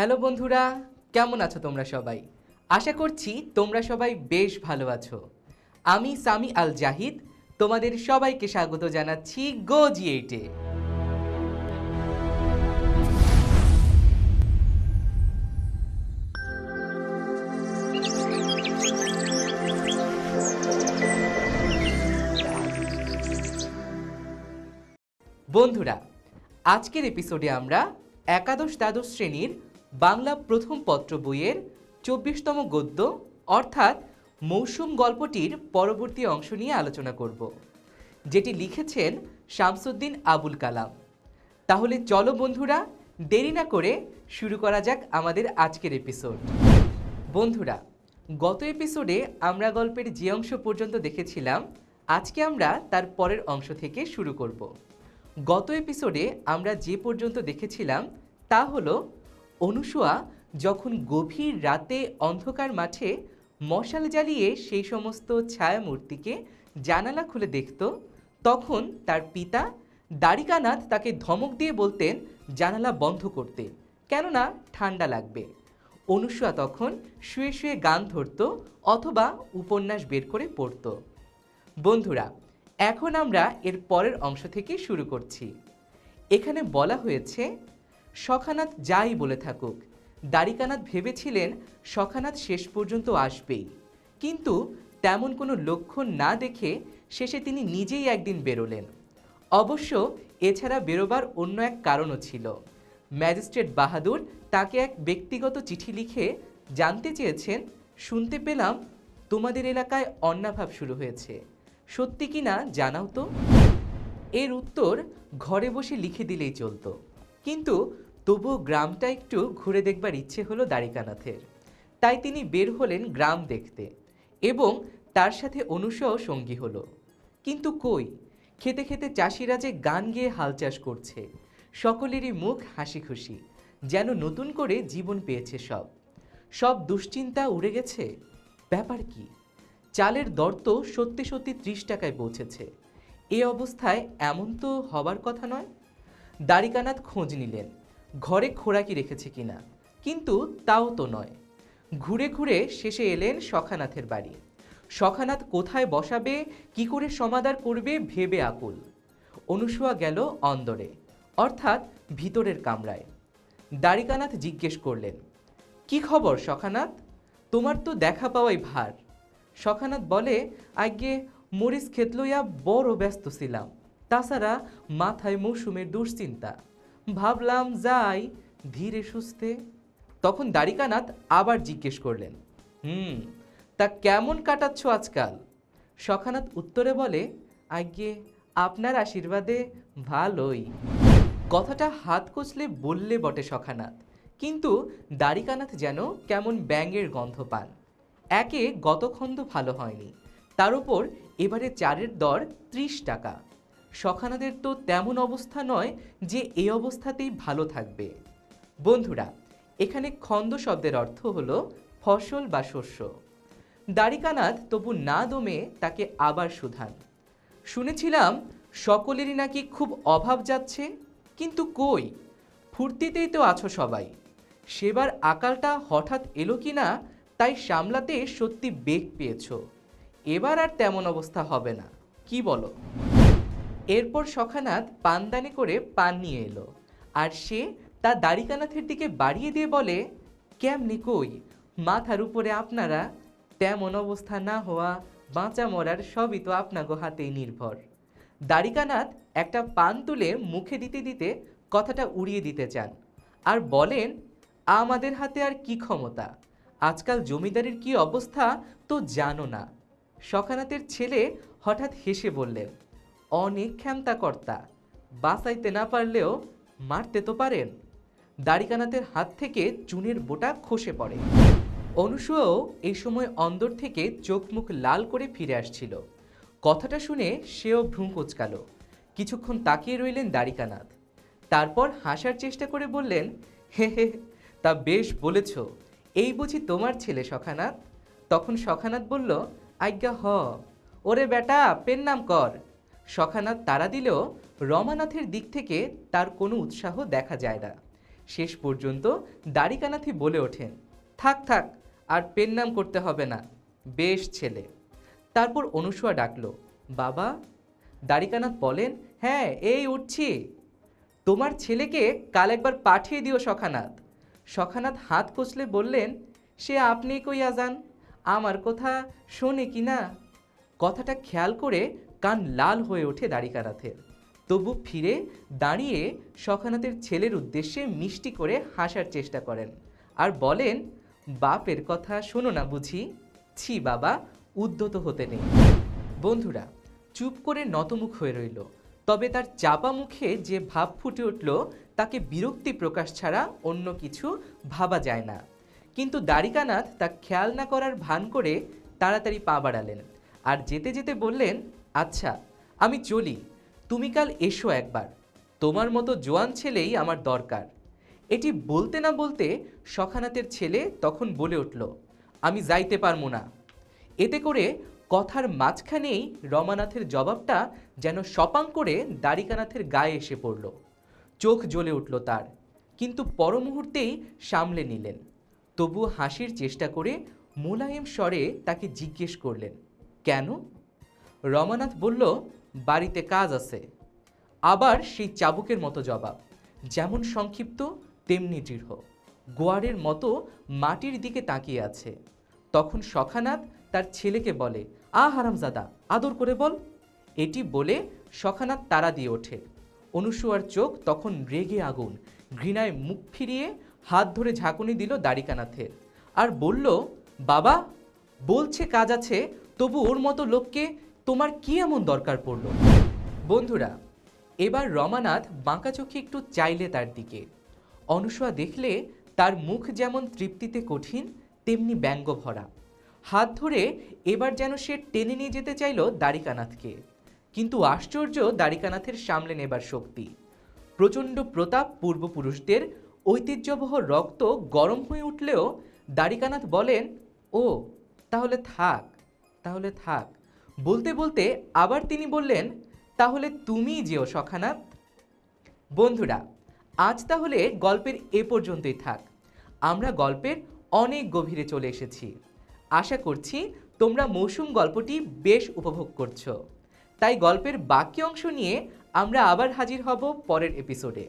Hello বন্ধুরা, কেমন আছো তোমরা সবাই? আশা করছি তোমরা সবাই বেশ ভালো আছো। আমি সামি আল জাহিদ, তোমাদের সবাইকে স্বাগত জানাচ্ছি গো জি এইটে বন্ধুরা, আজকের এপিসোডে আমরা একাদশ দ্বাদশ শ্রেণির বাংলা প্রথম পত্র বইয়ের চব্বিশতম গদ্য, অর্থাৎ মৌসুম গল্পটির পরবর্তী অংশ নিয়ে আলোচনা করব, যেটি লিখেছেন শামসুদ্দিন আবুল কালাম। তাহলে চলো বন্ধুরা, দেরি না করে শুরু করা যাক আমাদের আজকের এপিসোড। বন্ধুরা, গত এপিসোডে আমরা গল্পের যে অংশ পর্যন্ত দেখেছিলাম, আজকে আমরা তার পরের অংশ থেকে শুরু করব। গত এপিসোডে আমরা যে পর্যন্ত দেখেছিলাম, তা হলো অনুসুয়া যখন গভীর রাতে অন্ধকার মাঠে মশাল জ্বালিয়ে সেই সমস্ত ছায়ামূর্তিকে জানালা খুলে দেখত, তখন তার পিতা দ্বারিকানাথ তাকে ধমক দিয়ে বলতেন, জানালা বন্ধ করতে, কেননা ঠান্ডা লাগবে। অনুসুয়া তখন শুয়ে শুয়ে গান ধরতো অথবা উপন্যাস বের করে পড়তো। বন্ধুরা, এখন আমরা এর পরের অংশ থেকে শুরু করছি। এখানে বলা হয়েছে সখানাথ যাই বলে থাকুক। দ্বারিকানাথ ভেবেছিলেন সখানাথ শেষ পর্যন্ত আসবেই। কিন্তু তেমন কোনো লক্ষণ না দেখে শেষে তিনি নিজেই একদিন বেরোলেন। অবশ্য এছাড়া বেরোবার অন্য এক কারণও ছিল। ম্যাজিস্ট্রেট বাহাদুর তাকে এক ব্যক্তিগত চিঠি লিখে জানতে চেয়েছেন, শুনতে পেলাম তোমাদের এলাকায় অন্নাভাব শুরু হয়েছে। সত্যি কি না জানাও তো? এর উত্তর ঘরে বসে লিখে দিলেই চলতো। কিন্তু তবুও গ্রামটা একটু ঘুরে দেখবার ইচ্ছে হলো দ্বারিকানাথের তাই তিনি বের হলেন গ্রাম দেখতে এবং তার সাথে অনুষাও সঙ্গী হলো। কিন্তু কই? খেতে খেতে চাষিরা যে গান গেয়ে হাল চাষ করছে, সকলেরই মুখ হাসি খুশি যেন নতুন করে জীবন পেয়েছে সব। সব দুশ্চিন্তা উড়ে গেছে? ব্যাপার কি? চালের দর তো সত্যি সত্যি ত্রিশ টাকায় পৌঁছেছে। এ অবস্থায় এমন তো হবার কথা নয়? দ্বারিকানাথ খোঁজ নিলেন। ঘরে খোরাকি রেখেছে কিনা। কিন্তু তাও তো নয়। ঘুরে ঘুরে শেষে এলেন সখানাথের বাড়ি। সখানাথ কোথায় বসাবে, কি করে সমাদার করবে, ভেবে আকুল। অনুসুয়া গেল অন্দরে, অর্থাৎ ভিতরের কামরায়। দ্বারিকানাথ জিজ্ঞেস করলেন, কি খবর সখানাথ? তোমার তো দেখা পাওয়াই ভার। সখানাথ বলে আগে মরিচ ক্ষেত লইয়া বড় ব্যস্ত ছিলাম। তাছাড়া মাথায় মৌসুমের দুশ্চিন্তা। ভাবলাম যাই, ধীরে সুস্থে। তখন দ্বারিকানাথ আবার জিজ্ঞেস করলেন, হুম, তা কেমন কাটাচ্ছ আজকাল? সখানাথ উত্তরে বলে আগে আপনার আশীর্বাদে ভালোই। কথাটা হাত কচলে বললে বটে সখানাথ, কিন্তু দ্বারিকানাথ যেন কেমন ব্যাঙের গন্ধ পান। একে গতখণ্ড ভালো হয়নি, তার উপর এবারে চারের দর ত্রিশ টাকা। সখানাদের তো তেমন অবস্থা নয় যে এই অবস্থাতেই ভালো থাকবে। বন্ধুরা, এখানে খন্দ শব্দের অর্থ হলো ফসল বা শস্য। দ্বারিকানাথ তবু না দমে তাকে আবার শুধান শুনেছিলাম, সকলেরই নাকি খুব অভাব যাচ্ছে, কিন্তু কই? ফুর্তিতেই তো আছো সবাই। সেবার আকালটা হঠাৎ এলো কি না তাই সামলাতে সত্যি বেগ পেয়েছ। এবার আর তেমন অবস্থা হবে না, কি বলো? এরপর সখানাথ পানদানি করে পান নিয়ে এলো। আর সে তা দ্বারিকানাথের দিকে বাড়িয়ে দিয়ে বলে, কেমনি কই? মাথার উপরে আপনারা, তেমন অবস্থা না হওয়া, বাঁচা মরার সবই তো আপনাগো হাতেই নির্ভর। দ্বারিকানাথ একটা পান তুলে মুখে দিতে দিতে কথাটা উড়িয়ে দিতে চান আর বলেন, আমাদের হাতে আর কি ক্ষমতা? আজকাল জমিদারির কি অবস্থা তো জানো না। সখানাথের ছেলে হঠাৎ হেসে বললেন অনেক ক্ষমতা কর্তা বাঁচাইতে না পারলেও মারতে তো পারেন। দ্বারিকানাথের হাত থেকে চুনের বোটা খসে পড়ে। অনুসূয়াও এই সময় অন্দর থেকে চোখ মুখ লাল করে ফিরে আসছিল। কথাটা শুনে সেও ভ্রু কোচকাল কিছুক্ষণ তাকিয়ে রইলেন দ্বারিকানাথ তারপর হাসার চেষ্টা করে বললেন, হে হে তা বেশ বলেছ। এই বুঝি তোমার ছেলে সখানাথ? তখন সখানাথ বলল, আজ্ঞা, হ। ওরে বেটা পেন নাম কর। সখানাথ তারা দিলেও রমানাথের দিক থেকে তার কোনো উৎসাহ দেখা যায় না। শেষ পর্যন্ত দাড়িকানাথি বলে ওঠেন, থাক থাক, আর পেন নাম করতে হবে না, বেশ ছেলে। তারপর অনুসুয়া ডাকল, বাবা? দাড়িকানাথ বলেন হ্যাঁ এই উঠছি। তোমার ছেলেকে কাল একবার পাঠিয়ে দিও সখানাথ। সখানাথ হাত কচলে বললেন, সে আপনি কইয়া যান আমার কথা শোনে কি না? কথাটা খেয়াল করে কান লাল হয়ে ওঠে দাড়িকানাথের তবু ফিরে দাঁড়িয়ে সখানাথের ছেলের উদ্দেশ্যে মিষ্টি করে হাসার চেষ্টা করেন। আর বলেন, বাপের কথা শোনো না বুঝি? ছি বাবা উদ্যত হতে নেই। বন্ধুরা, চুপ করে নতমুখ হয়ে রইল। তবে তার চাপা মুখে যে ভাব ফুটে উঠল, তাকে বিরক্তি প্রকাশ ছাড়া অন্য কিছু ভাবা যায় না। কিন্তু দ্বারিকানাথ তা খেয়াল না করার ভান করে তাড়াতাড়ি পা বাড়ালেন। আর যেতে যেতে বললেন আচ্ছা আমি চলি। তুমি কাল এসো একবার। তোমার মতো জোয়ান ছেলেই আমার দরকার। এটি বলতে না বলতে সখানাথের ছেলে তখন বলে উঠল, আমি যাইতে পারব না। এতে করে কথার মাঝখানেই রমানাথের জবাবটা যেন সপাং করে দ্বারিকানাথের গায়ে এসে পড়ল। চোখ জ্বলে উঠল তার, কিন্তু পর মুহূর্তেই সামলে নিলেন। তবু হাসির চেষ্টা করে মোলায়েম স্বরে তাকে জিজ্ঞেস করলেন, কেন? রমানাথ বলল, বাড়িতে কাজ আছে। আবার সেই চাবুকের মতো জবাব, যেমন সংক্ষিপ্ত, তেমনি দৃঢ়। গোয়ারের মতো মাটির দিকে তাকিয়ে আছে। তখন সখানাথ তার ছেলেকে বলে, আ হারামজাদা, আদর করে বল। এটি বলে সখানাথ তারা দিয়ে ওঠে। অনুসুয়ার চোখ তখন রেগে আগুন, ঘৃণায় মুখ ফিরিয়ে হাত ধরে ঝাঁকুনি দিল দাড়িকানাথের আর বলল, বাবা, বলছে কাজ আছে, তবু ওর মতো লোককে তোমার কি এমন দরকার পড়ল? বন্ধুরা, এবার রমানাথ বাঁকা চোখে একটু চাইলে তার দিকে। অনুসয়া দেখলে তার মুখ যেমন তৃপ্তিতে কঠিন, তেমনি ব্যঙ্গ ভরা হাত ধরে এবার যেন সে টেনে নিয়ে যেতে চাইল দ্বারিকানাথকে। কিন্তু আশ্চর্য দ্বারিকানাথের সামলে নেবার শক্তি। প্রচণ্ড প্রতাপ পূর্বপুরুষদের ঐতিহ্যবহ রক্ত গরম হয়ে উঠলেও দ্বারিকানাথ বলেন, ও, তাহলে থাক তাহলে থাক। বলতে বলতে আবার তিনি বললেন, তাহলে তুমিই যেও সখানাথ? বন্ধুরা, আজ তাহলে গল্পের এ পর্যন্তই থাক। আমরা গল্পের অনেক গভীরে চলে এসেছি। আশা করছি তোমরা মৌসুম গল্পটি বেশ উপভোগ করছ। তাই গল্পের বাকি অংশ নিয়ে আমরা আবার হাজির হব পরের এপিসোডে।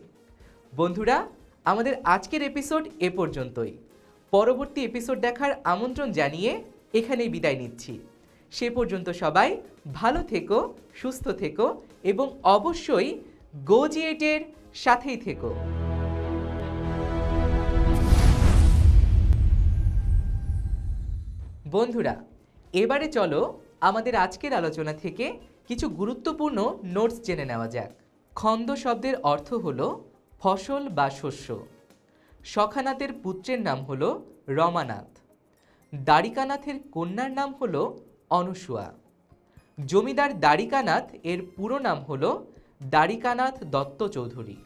বন্ধুরা, আমাদের আজকের এপিসোড এ পর্যন্তই। পরবর্তী এপিসোড দেখার আমন্ত্রণ জানিয়ে এখানেই বিদায় নিচ্ছি। সে পর্যন্ত সবাই ভালো থেকো, সুস্থ থেকো এবং অবশ্যই গোজিয়েটের সাথেই থেকো। বন্ধুরা, এবারে চলো আমাদের আজকের আলোচনা থেকে কিছু গুরুত্বপূর্ণ নোটস জেনে নেওয়া যাক। খন্দ শব্দের অর্থ হলো ফসল বা শস্য। সখানাথের পুত্রের নাম হলো রমানাথ। দ্বারিকানাথের কন্যার নাম হলো অনুসুয়া। জমিদার দ্বারিকানাথ এর পুরো নাম হল দ্বারিকানাথ দত্ত চৌধুরী।